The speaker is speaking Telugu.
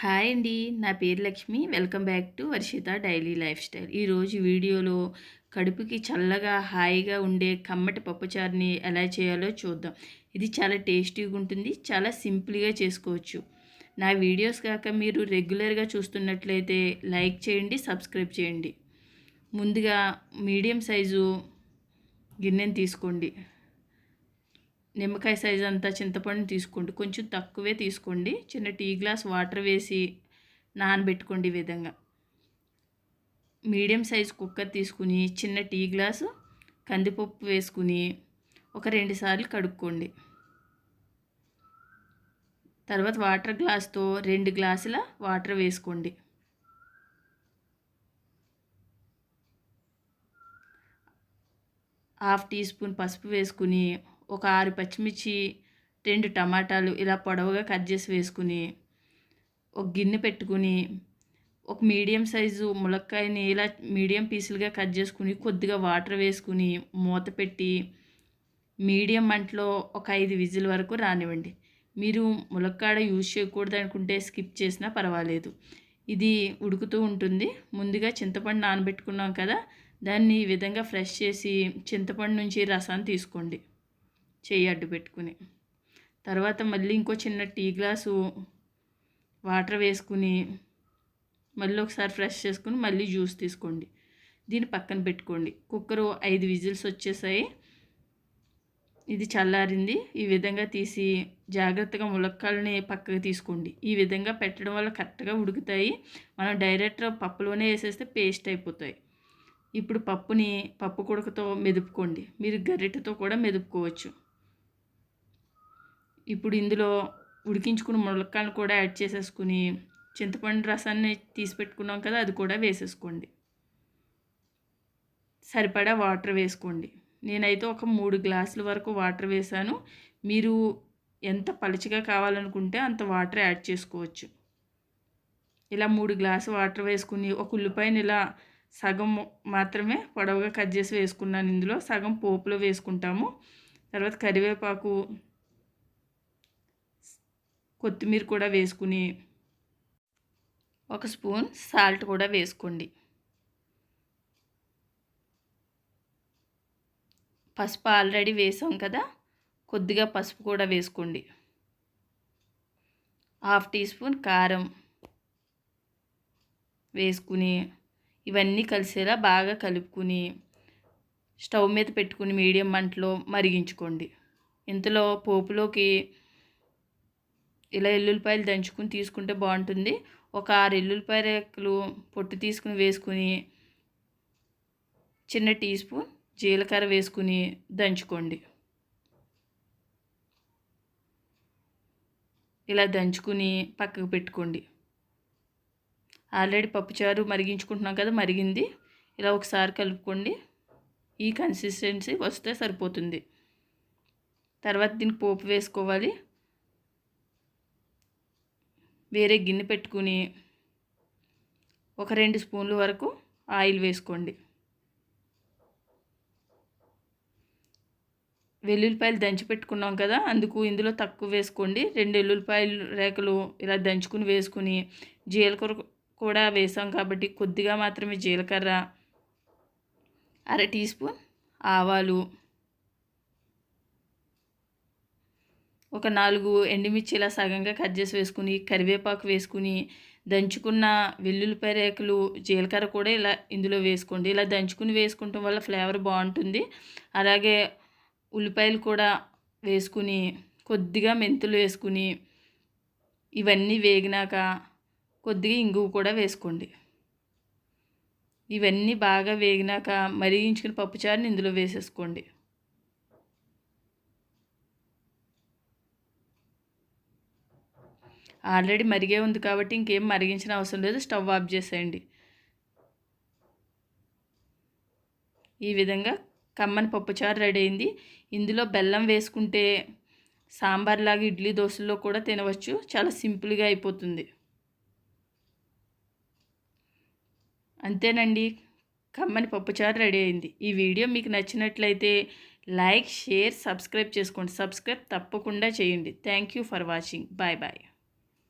హాయ్ అండి నా పేరు Lakshmi. Welcome back to Varshitha daily lifestyle. ఈరోజు వీడియోలో కడుపుకి చల్లగా హాయిగా ఉండే కమ్మటి పప్పుచారుని ఎలా చేయాలో చూద్దాం. ఇది చాలా టేస్టీగా ఉంటుంది చాలా సింపుల్గా చేసుకోవచ్చు. నా వీడియోస్ కాక మీరు రెగ్యులర్గా చూస్తున్నట్లయితే లైక్ చేయండి సబ్స్క్రైబ్ చేయండి. ముందుగా మీడియం సైజు గిన్నెని తీసుకోండి. నిమ్మకాయ సైజ్ అంతా చింతపండు తీసుకోండి. కొంచెం తక్కువే తీసుకోండి. చిన్న టీ గ్లాస్ వాటర్ వేసి నానబెట్టుకోండి ఈ విధంగా. మీడియం సైజ్ కుక్కర్ తీసుకుని చిన్న టీ గ్లాసు కందిపప్పు వేసుకుని ఒక రెండు సార్లు కడుక్కోండి. తర్వాత వాటర్ గ్లాస్తో రెండు గ్లాసుల వాటర్ వేసుకోండి. హాఫ్ టీ స్పూన్ పసుపు వేసుకుని ఒక ఆరు పచ్చిమిర్చి రెండు టమాటాలు ఇలా పొడవుగా కట్ చేసి వేసుకుని ఒక గిన్నె పెట్టుకుని ఒక మీడియం సైజు ములక్కాయని ఇలా మీడియం పీసులుగా కట్ చేసుకుని కొద్దిగా వాటర్ వేసుకుని మూత పెట్టి మీడియం మంటలో ఒక ఐదు విజిల్ వరకు రానివ్వండి. మీరు ములక్కాడ యూజ్ చేయకూడదు అనుకుంటే స్కిప్ చేసినా పర్వాలేదు. ఇది ఉడుకుతూ ఉంటుంది. ముందుగా చింతపండు నానబెట్టుకున్నాం కదా దాన్ని ఈ విధంగా ఫ్రెష్ చేసి చింతపండు నుంచి రసాన్ని తీసుకోండి. చెయ్యి అడ్డు పెట్టుకుని. తర్వాత మళ్ళీ ఇంకో చిన్న టీ గ్లాసు వాటర్ వేసుకుని మళ్ళీ ఒకసారి ఫ్రెష్ చేసుకుని మళ్ళీ జ్యూస్ తీసుకోండి. దీన్ని పక్కన పెట్టుకోండి. కుక్కరు ఐదు విజిల్స్ వచ్చేసాయి. ఇది చల్లారింది. ఈ విధంగా తీసి జాగ్రత్తగా ములక్కాలని పక్కకు తీసుకోండి. ఈ విధంగా పెట్టడం వల్ల కరెక్ట్గా ఉడుకుతాయి. మనం డైరెక్ట్ పప్పులోనే వేసేస్తే పేస్ట్ అయిపోతాయి. ఇప్పుడు పప్పుని పప్పు కుడకతో మెదుపుకోండి. మీరు గరిటెతో కూడా మెదుపుకోవచ్చు. ఇప్పుడు ఇందులో ఉడికించుకున్న ములక్కాయలు కూడా యాడ్ చేసేసుకుని చింతపండు రసాన్ని తీసి పెట్టుకున్నాం కదా అది కూడా వేసేసుకోండి. సరిపడా వాటర్ వేసుకోండి. నేనైతే ఒక మూడు గ్లాసుల వరకు వాటర్ వేసాను. మీరు ఎంత పలుచగా కావాలనుకుంటే అంత వాటర్ యాడ్ చేసుకోవచ్చు. ఇలా మూడు గ్లాసు వాటర్ వేసుకుని ఒక ఉల్లిపాయని ఇలా సగం మాత్రమే పొడవుగా కట్ చేసి వేసుకున్నాను. ఇందులో సగం పోపులో వేసుకుంటాము. తర్వాత కరివేపాకు కొత్తిమీర కూడా వేసుకుని ఒక స్పూన్ సాల్ట్ కూడా వేసుకోండి. పసుపు ఆల్రెడీ వేసాం కదా కొద్దిగా పసుపు కూడా వేసుకోండి. హాఫ్ టీ స్పూన్ కారం వేసుకుని ఇవన్నీ కలిసేలా బాగా కలుపుకుని స్టవ్ మీద పెట్టుకుని మీడియం మంటలో మరిగించుకోండి. ఇంతలో పోపులోకి ఇలా ఎల్లుల్లిపాయలు దంచుకుని తీసుకుంటే బాగుంటుంది. ఒక ఆరు ఎల్లుల్లిపాయ రేకులు పొట్టు తీసుకుని వేసుకుని చిన్న టీ స్పూన్ జీలకర్ర వేసుకుని దంచుకోండి. ఇలా దంచుకుని పక్కకు పెట్టుకోండి. ఆల్రెడీ పప్పుచారు మరిగించుకుంటున్నాం కదా మరిగింది. ఇలా ఒకసారి కలుపుకోండి. ఈ కన్సిస్టెన్సీ వస్తే సరిపోతుంది. తర్వాత దీనికి పోపు వేసుకోవాలి. వేరే గిన్నె పెట్టుకుని ఒక రెండు స్పూన్ల వరకు ఆయిల్ వేసుకోండి. వెల్లుల్లిపాయలు దంచి పెట్టుకున్నాం కదా అందుకు ఇందులో తక్కువ వేసుకోండి. రెండు వెల్లుల్లిపాయలు రేకలు ఇలా దంచుకుని వేసుకుని జీలకర్ర కూడా వేసాం కాబట్టి కొద్దిగా మాత్రమే జీలకర్ర అర టీ స్పూన్ ఆవాలు ఒక నాలుగు ఎండుమిర్చి ఇలా సగంగా కట్ చేసి వేసుకుని కరివేపాకు వేసుకుని దంచుకున్న వెల్లుల్లిపాయ రేకులు జీలకర్ర కూడా ఇలా ఇందులో వేసుకోండి. ఇలా దంచుకుని వేసుకుంటాం వల్ల ఫ్లేవర్ బాగుంటుంది. అలాగే ఉల్లిపాయలు కూడా వేసుకుని కొద్దిగా మెంతులు వేసుకుని ఇవన్నీ వేగినాక కొద్దిగా ఇంగువ కూడా వేసుకోండి. ఇవన్నీ బాగా వేగినాక మరిగించుకుని పప్పుచారుని ఇందులో వేసేసుకోండి. ఆల్రెడీ మరిగే ఉంది కాబట్టి ఇంకేం మరిగించిన అవసరం లేదు. స్టవ్ ఆఫ్ చేసేయండి. ఈ విధంగా కమ్మని పప్పుచారు రెడీ అయింది. ఇందులో బెల్లం వేసుకుంటే సాంబార్లాగా ఇడ్లీ దోశల్లో కూడా తినవచ్చు. చాలా సింపుల్గా అయిపోతుంది. అంతేనండి. కమ్మని పప్పుచారు రెడీ అయింది. ఈ వీడియో మీకు నచ్చినట్లయితే లైక్ షేర్ సబ్స్క్రైబ్ చేసుకోండి. సబ్స్క్రైబ్ తప్పకుండా చేయండి. Thank you for watching. Bye bye.